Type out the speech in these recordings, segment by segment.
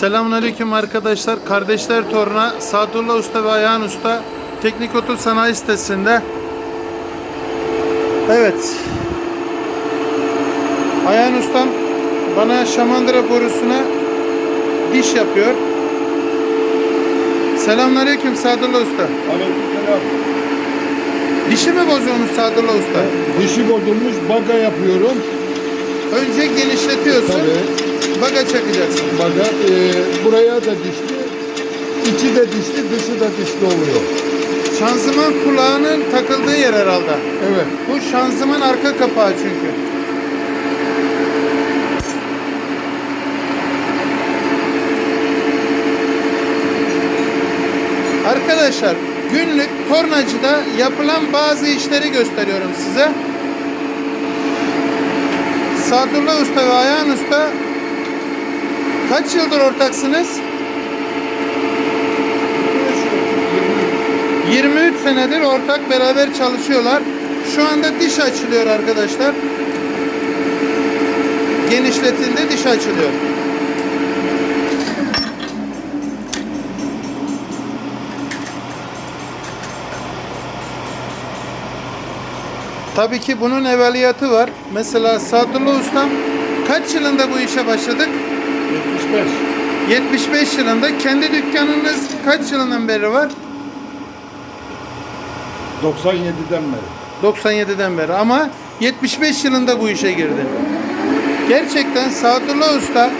Selamünaleyküm arkadaşlar. Kardeşler Torna, Sadullah Usta ve Ayhan Usta Teknik Oto Sanayi sitesinde. Evet. Ayhan Ustam bana şamandıra borusuna diş yapıyor. Selamünaleyküm Sadullah Usta. Aleykümselam. Dişi mi bozuyorsunuz Sadullah Usta? Dişi bozulmuş baga yapıyorum. Önce genişletiyorsun. Tabii. Baga çakacaksın. Baga e, buraya da dişli. içi de dişli, dışı da dişli oluyor. Şanzıman kulağının takıldığı yer herhalde. Evet. Bu şanzıman arka kapağı çünkü. Arkadaşlar günlük tornacıda yapılan bazı işleri gösteriyorum size. Sadullah Usta ve Ayhan Usta kaç yıldır ortaksınız? 23 senedir ortak beraber çalışıyorlar. Şu anda diş açılıyor arkadaşlar. Genişletildi diş açılıyor. Tabii ki bunun evveliyatı var. Mesela Sadullah Ustam kaç yılında bu işe başladık? 75. 75 yılında. Kendi dükkanınız kaç yılından beri var? 97'den beri. 97'den beri ama 75 yılında bu işe girdi. Gerçekten Sadullah Usta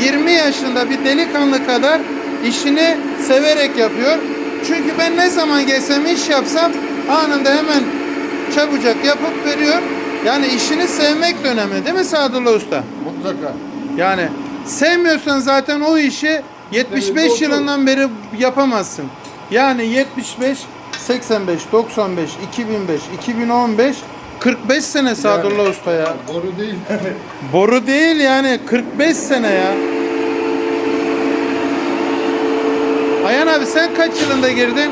20 yaşında bir delikanlı kadar işini severek yapıyor. Çünkü ben ne zaman gelsem iş yapsam anında hemen çabucak yapıp veriyor. Yani işini sevmek de önemli değil mi Sadullah Usta? Mutlaka. Yani sevmiyorsan zaten o işi 75 Evet, doğru. yılından beri yapamazsın. Yani 75, 85, 95, 2005, 2015, 45 sene Sadullah Usta ya. Boru değil. Boru değil yani 45 sene ya. Ayhan abi sen kaç yılında girdin?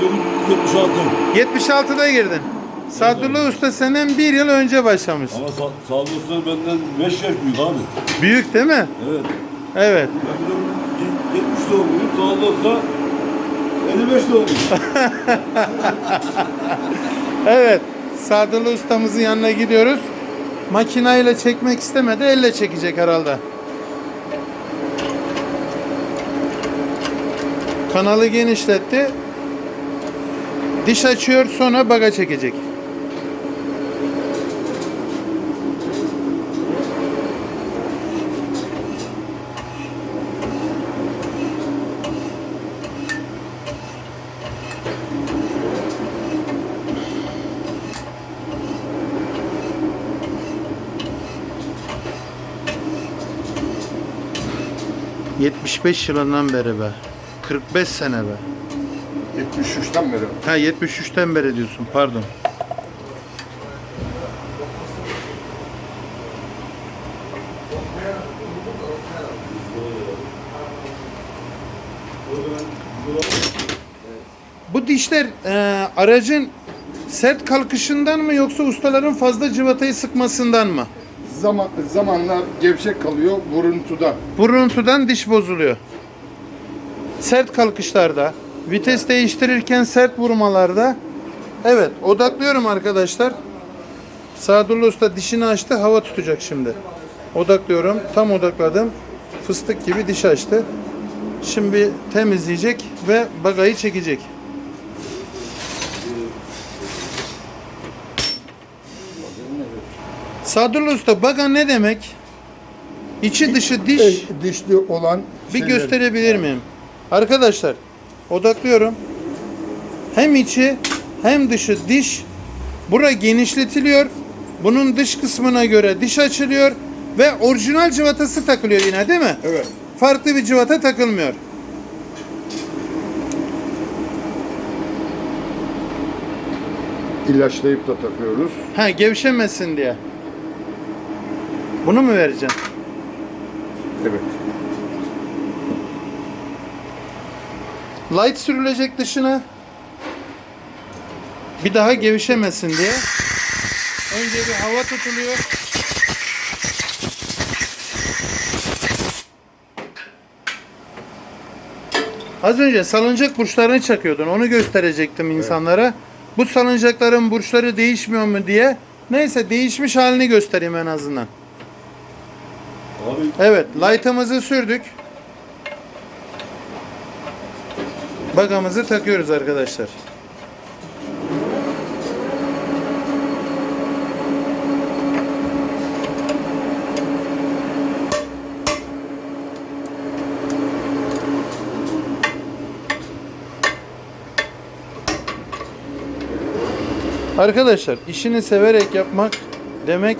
1976. 76'da girdin. Sadullah Usta senden bir yıl önce başlamış. Ama sa sağlıklı benden 5 yaş büyük abi. Büyük değil mi? Evet. Evet. Ben de 70 doğumluyum. Sağlıklı 55 doğumluyum. Evet. Sadullah ustamızın yanına gidiyoruz. Makinayla çekmek istemedi. Elle çekecek herhalde. Kanalı genişletti. Diş açıyor sonra baga çekecek. ...75 yılından beri be. 45 sene be. 73'ten beri. Ha 73'ten beri diyorsun pardon. Bu dişler e, aracın sert kalkışından mı yoksa ustaların fazla cıvatayı sıkmasından mı? Zaman, zamanla gevşek kalıyor vuruntudan. Vuruntudan diş bozuluyor. Sert kalkışlarda, vites değiştirirken sert vurmalarda. Evet, odaklıyorum arkadaşlar. Sadullah Usta dişini açtı, hava tutacak şimdi. Odaklıyorum, tam odakladım. Fıstık gibi diş açtı. Şimdi temizleyecek ve bagayı çekecek. Sadullah Usta baga ne demek? İçi dışı diş. E, dişli olan Bir şeyler. gösterebilir miyim? Arkadaşlar odaklıyorum. Hem içi hem dışı diş. Bura genişletiliyor. Bunun dış kısmına göre diş açılıyor ve orijinal cıvatası takılıyor yine değil mi? Evet. Farklı bir cıvata takılmıyor. İlaçlayıp da takıyoruz. Ha gevşemesin diye. Bunu mu vereceğim? Evet. Light sürülecek dışına. Bir daha gevşemesin diye. Önce bir hava tutuluyor. Az önce salıncak burçlarını çakıyordun. Onu gösterecektim insanlara. Bu salıncakların burçları değişmiyor mu diye. Neyse değişmiş halini göstereyim en azından. Abi Evet, light'ımızı sürdük. Bagamızı takıyoruz arkadaşlar. Arkadaşlar işini severek yapmak demek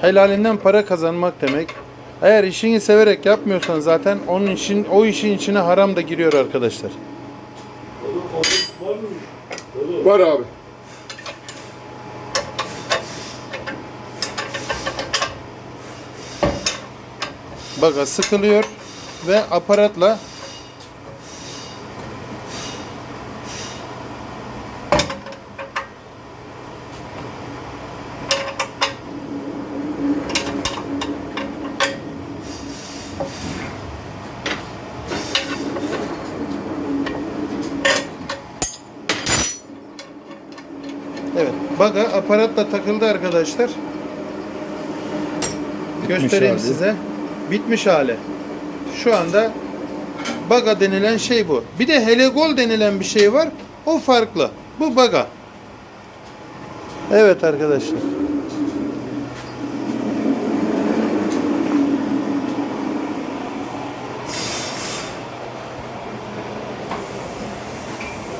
helalinden para kazanmak demek. Eğer işini severek yapmıyorsan zaten onun için o işin içine haram da giriyor arkadaşlar. var abi. Baga sıkılıyor ve aparatla Evet, baga aparatla takıldı arkadaşlar. Göstereyim hali. size. Bitmiş hali. Şu anda baga denilen şey bu. Bir de helegol denilen bir şey var. O farklı. Bu baga. Evet arkadaşlar.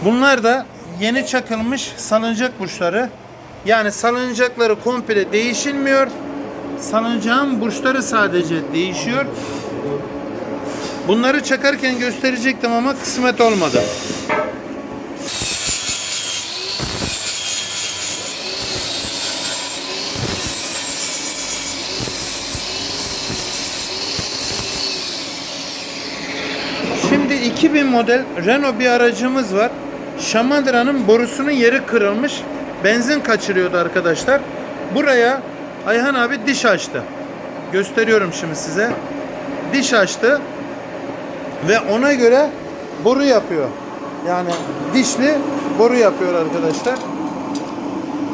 Bunlar da yeni çakılmış salıncak burçları. Yani salıncakları komple değişilmiyor. Salıncağın burçları sadece değişiyor. Bunları çakarken gösterecektim ama kısmet olmadı. Şimdi 2000 model Renault bir aracımız var. Şamandıra'nın borusunun yeri kırılmış. Benzin kaçırıyordu arkadaşlar. Buraya Ayhan abi diş açtı. Gösteriyorum şimdi size. Diş açtı ve ona göre boru yapıyor. Yani dişli boru yapıyor arkadaşlar.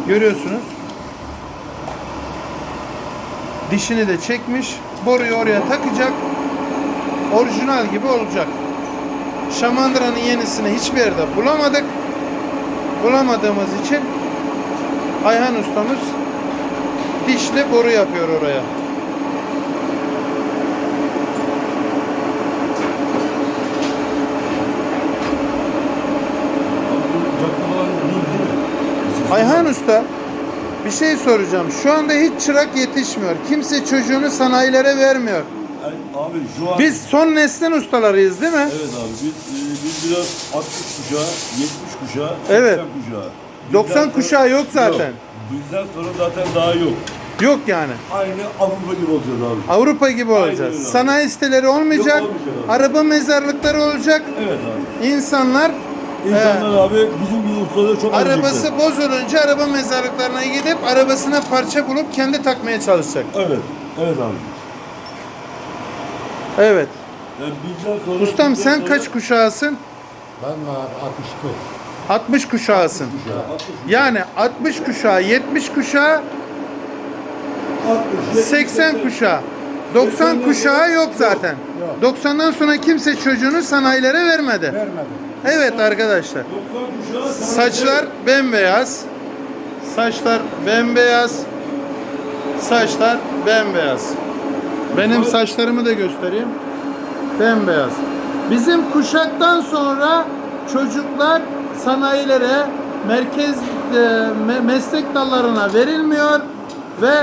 Görüyorsunuz. Dişini de çekmiş. Boruyu oraya takacak. Orijinal gibi olacak. Şamandıra'nın yenisini hiçbir yerde bulamadık. Bulamadığımız için Ayhan ustamız dişli boru yapıyor oraya. Ayhan Usta bir şey soracağım. Şu anda hiç çırak yetişmiyor. Kimse çocuğunu sanayilere vermiyor. Abi şu an... Biz son neslin ustalarıyız değil mi? Evet abi biz, e, biz biraz 60 kuşağı, 70 kuşağı, 80 Evet. kuşağı. 90 Bizden sonra- kuşağı yok zaten. Yok. Bizden sonra zaten daha yok. Yok yani. Aynı Avrupa gibi olacağız abi. Avrupa gibi Aynen olacağız. öyle. Sanayi siteleri olmayacak. Yok, olmayacak abi. Araba mezarlıkları olacak. Evet abi. İnsanlar İnsanlar abi bizim gibi ustaları çok arabası arayacaklar. bozulunca araba mezarlıklarına gidip arabasına parça bulup kendi takmaya çalışacak. Evet. Evet abi. Evet. Yani bizden sonra... Ustam bizden sen sonra- kaç kuşağısın? Ben abi 62. 60 kuşağısın. Ya, 60, Yani 60 kuşağı, 70 kuşağı, 60, 80 kuşağı. 90 kuşağı yok zaten. 90'dan sonra kimse çocuğunu sanayilere vermedi. Evet arkadaşlar. 90 kuşağı sana- Saçlar bembeyaz. Saçlar bembeyaz. Saçlar bembeyaz. Benim saçlarımı da göstereyim. Bembeyaz. Bizim kuşaktan sonra çocuklar sanayilere, merkez e, me- meslek dallarına verilmiyor ve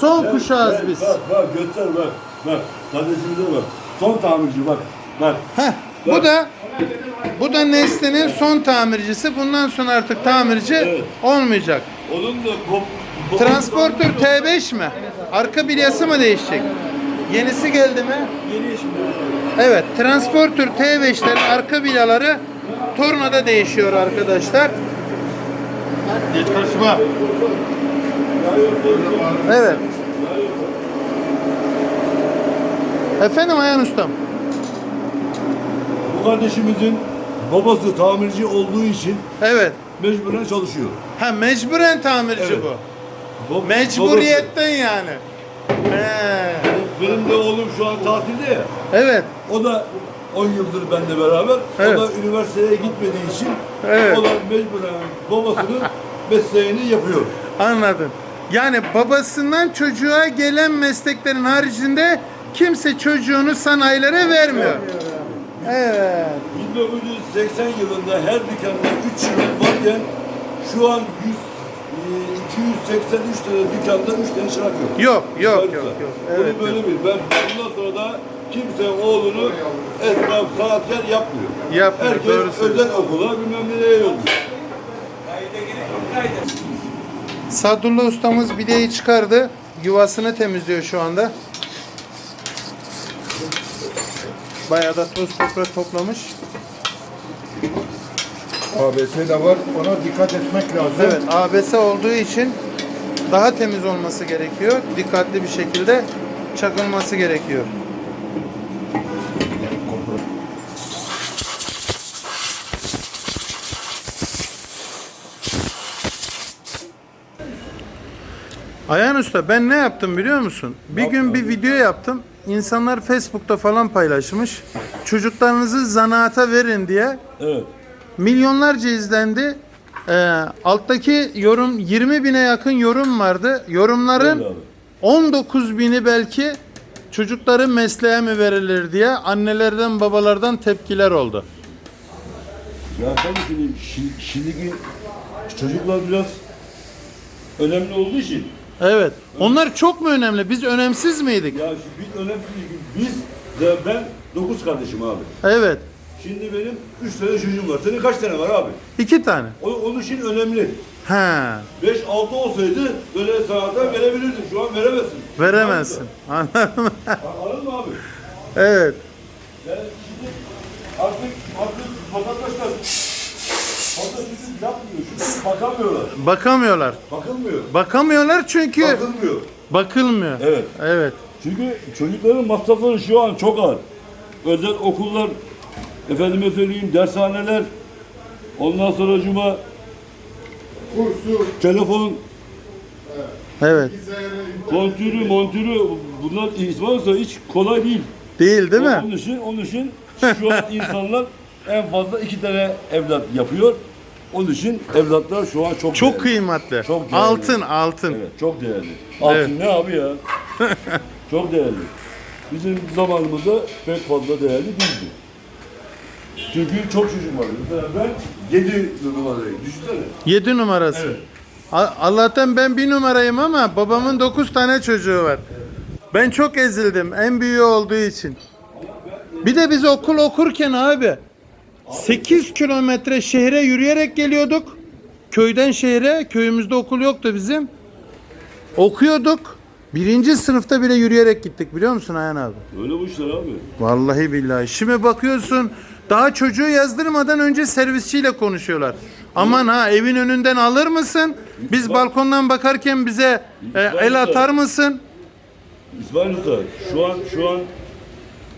son kuşağız Bak, biz. Bak bak göster bak. Bak kardeşimize bak. Son tamirci bak. Bak. Heh, bu da bu da Nesli'nin son tamircisi. Bundan sonra artık tamirci Evet. olmayacak. Onun da kop, kop- Transporter T5 mi? Arka bilyası mı değişecek? Yenisi geldi mi? Yeni şimdi. Evet, Transporter T5'lerin arka bilyaları tornada değişiyor arkadaşlar. Geç karşıma. Evet. Efendim Ayhan Ustam. Bu kardeşimizin babası tamirci olduğu için Evet. mecburen çalışıyor. Ha mecburen tamirci Evet. bu. Bab- Mecburiyetten yani. He. babası- Benim de oğlum şu an tatilde ya. Evet. O da 10 yıldır benimle beraber. Evet. O da üniversiteye gitmediği için Evet. o da mecburen babasının mesleğini yapıyor. Anladım. Yani babasından çocuğa gelen mesleklerin haricinde kimse çocuğunu sanayilere vermiyor. Evet. 1980 yılında her dükkanda 3 şirket varken şu an 100, e, 283 tane dükkanda 3 tane çırak yok. Yok, yok, yok, yok. Bunu Evet, böyle bil. Ben bundan sonra da kimse oğlunu esnaf, sanatkar yapmıyor. Yapmıyor, Herkes doğru özel okula bilmem nereye yolluyor. Sadullah ustamız bideyi çıkardı. Yuvasını temizliyor şu anda. Bayağı da toz toprak toplamış. ABS de var. Ona dikkat etmek lazım. Evet, ABS olduğu için daha temiz olması gerekiyor. Dikkatli bir şekilde çakılması gerekiyor. Ayhan Usta ben ne yaptım biliyor musun? Bir gün bir video yaptım. İnsanlar Facebook'ta falan paylaşmış. Çocuklarınızı zanaata verin diye Evet. milyonlarca izlendi. Ee, alttaki yorum 20 bine yakın yorum vardı. Yorumların Öyle abi. 19 bini belki çocukları mesleğe mi verilir diye annelerden babalardan tepkiler oldu. Ya tabii şimdi şi- şimdiki çocuklar biraz önemli olduğu için Evet. Onlar çok mu önemli? Biz önemsiz miydik? ya şu biz önemli. Biz de ben 9 kardeşim abi. Evet. Şimdi benim 3 tane çocuğum var. Senin kaç tane var abi? İki tane. O, onun için önemli. Ha. 5-6 olsaydı böyle sanata verebilirdin. Şu an veremezsin. Veremezsin. Anladın mı? Anladın mı abi? evet. Yani şimdi artık, artık vatandaşlar çocuk yapmıyor. Çünkü bakamıyorlar. Bakamıyorlar. Bakılmıyor. Bakamıyorlar çünkü Bakılmıyor. bakılmıyor. Evet. Evet. Çünkü çocukların masrafları şu an çok ağır. Özel okullar, efendime söyleyeyim dershaneler, ondan sonra cuma Kursu, telefon, Evet. kontürü, montürü bunlar Usta hiç kolay değil. Değil değil mi? Onun için, onun için şu an insanlar en fazla iki tane evlat yapıyor. Onun için evlatlar şu an çok Çok değerli. kıymetli. Çok değerli. altın, altın. Evet, çok değerli. Altın Evet. ne abi ya? çok değerli. Bizim zamanımızda pek fazla değerli değildi. Çünkü çok çocuk vardı. Mesela ben 7 numarayım. Düşünsene. 7 numarası. Evet. A- Allah'tan ben bir numarayım ama babamın 9 tane çocuğu var. Ben çok ezildim en büyüğü olduğu için. Bir de biz okul okurken abi 8 kilometre şehre yürüyerek geliyorduk. Köyden şehre, köyümüzde okul yoktu bizim. Okuyorduk. Birinci sınıfta bile yürüyerek gittik biliyor musun Ayhan abi? Öyle bu işler abi. Vallahi billahi. Şimdi bakıyorsun daha çocuğu yazdırmadan önce servisçiyle konuşuyorlar. Aman ha evin önünden alır mısın? Biz balkondan bakarken bize e, el atar mısın? İsmail Usta şu an şu an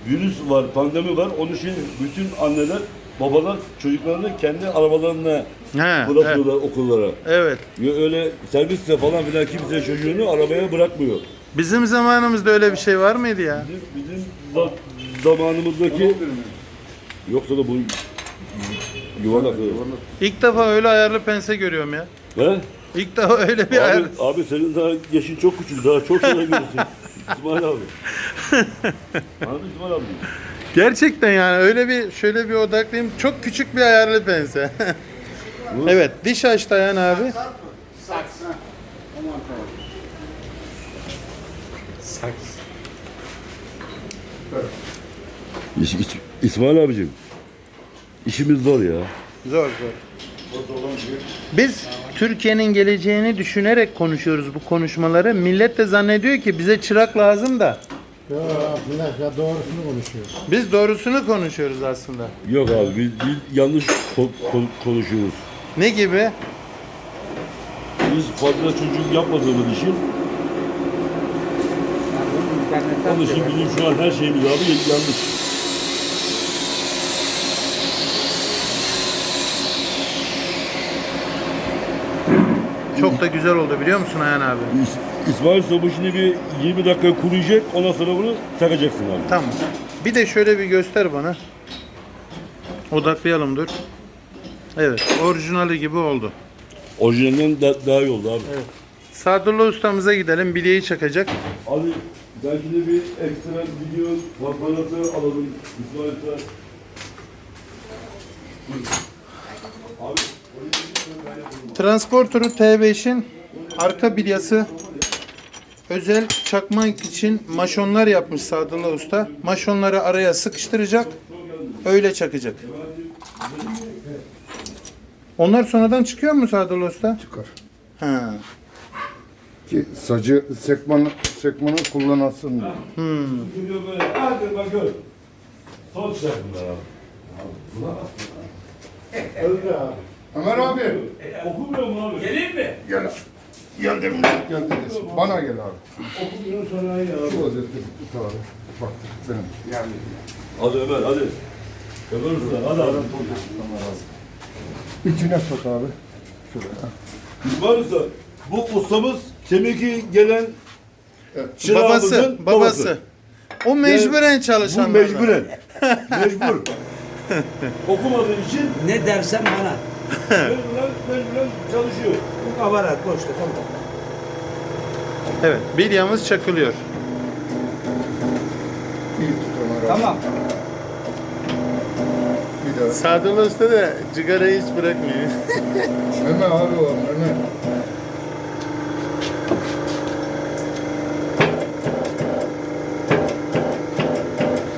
virüs var, pandemi var. Onun için bütün anneler, babalar çocuklarını kendi arabalarına He, bırakıyorlar okullara. Evet. Ya öyle servisle falan filan kimse çocuğunu arabaya bırakmıyor. Bizim zamanımızda öyle bir şey var mıydı ya? Bizim, bizim za- zamanımızdaki yoksa da bu yuvarlak. İlk defa öyle ayarlı pense görüyorum ya. He? İlk defa öyle bir Abi, ayar. abi senin daha yaşın çok küçük. Daha çok sonra görürsün. İsmail abi. Anladın mı İsmail abi? Gerçekten yani öyle bir şöyle bir odaklayayım. Çok küçük bir ayarlı pense. evet diş açtı Ayhan abi. İs- İs- İsmail abicim. İşimiz zor ya. Zor zor. Biz Türkiye'nin geleceğini düşünerek konuşuyoruz bu konuşmaları. Millet de zannediyor ki bize çırak lazım da. Doğrusunu konuşuyoruz. Biz doğrusunu konuşuyoruz aslında. Yok abi biz, biz yanlış ko- ko- konuşuyoruz. Ne gibi? Biz fazla çocuk yapmadığımız için onun için bizim şu an her şeyimiz abi yanlış. Çok da güzel oldu biliyor musun Ayhan abi? Biz- İsmail Usta bu şimdi bir 20 dakika kuruyacak. Ondan sonra bunu takacaksın abi. Tamam. Bir de şöyle bir göster bana. Odaklayalım dur. Evet, orijinali gibi oldu. Orijinalinden da- daha iyi oldu abi. Sadullah ustamıza gidelim. Bilyeyi çakacak. Abi belki de bir ekstra video fotoğrafı alalım. Buyurun. Abi Transporter'ı T5'in arka bilyası özel çakmak için maşonlar yapmış Sadullah Usta. Maşonları araya sıkıştıracak. Öyle çakacak. Onlar sonradan çıkıyor mu Sadullah Usta? Çıkar. Ha. Ki sacı sekmanı, sekmanı kullanasın diye. Böyle. Hadi bak gör. Bunlar abi. Ömer abi. Okumuyor mu abi? Geleyim mi? Gel. Gel demin gel dedesin. Bana gel abi. Okumuyor sanayi abi. Şu vaziyette tut abi. Bak benim. Yani. Hadi Ömer hadi. Ömer Usta hadi abi. İçine sok abi. Şuraya. İsmail Usta bu ustamız Semiki gelen Babası, çırağımızın babası. O mecburen Bu çalışan. mecburen. Mecbur. Okumadığı için Ne dersen bana. Çalışıyor. Bu kabarat boşta tamam. Evet, bilyamız çakılıyor. İyi. Tamam. Bir daha. Sadullah Usta da cigarayı hiç bırakmıyor. Meme abi o meme.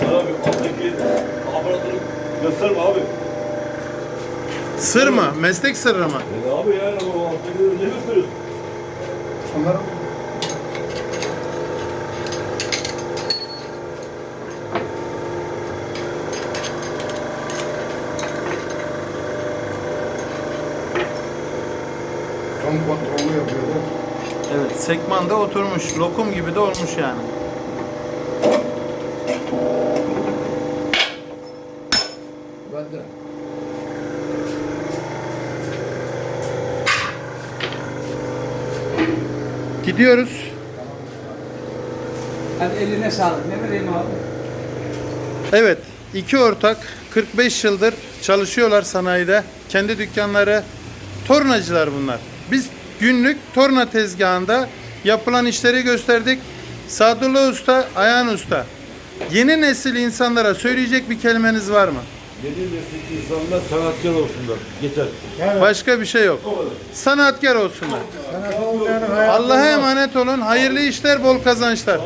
Sana abi alttaki aparatları gösterme abi. Sır mı? Meslek sırrı mı? E abi yani o ne gösteriyorsun? Son kontrolü yapıyorlar. Evet, sekmanda oturmuş. Lokum gibi de olmuş yani. Gidiyoruz. Hadi eline sağlık. Ne vereyim abi? Evet, iki ortak 45 yıldır çalışıyorlar sanayide. Kendi dükkanları, tornacılar bunlar. Biz günlük torna tezgahında yapılan işleri gösterdik. Sadullah Usta, Ayhan Usta. Yeni nesil insanlara söyleyecek bir kelimeniz var mı? Yeni nesil insanlar sanatkar olsunlar. Yeter. Başka bir şey yok. O kadar. Sanatkar olsunlar. Allah'a emanet olun. Hayırlı işler, bol kazançlar.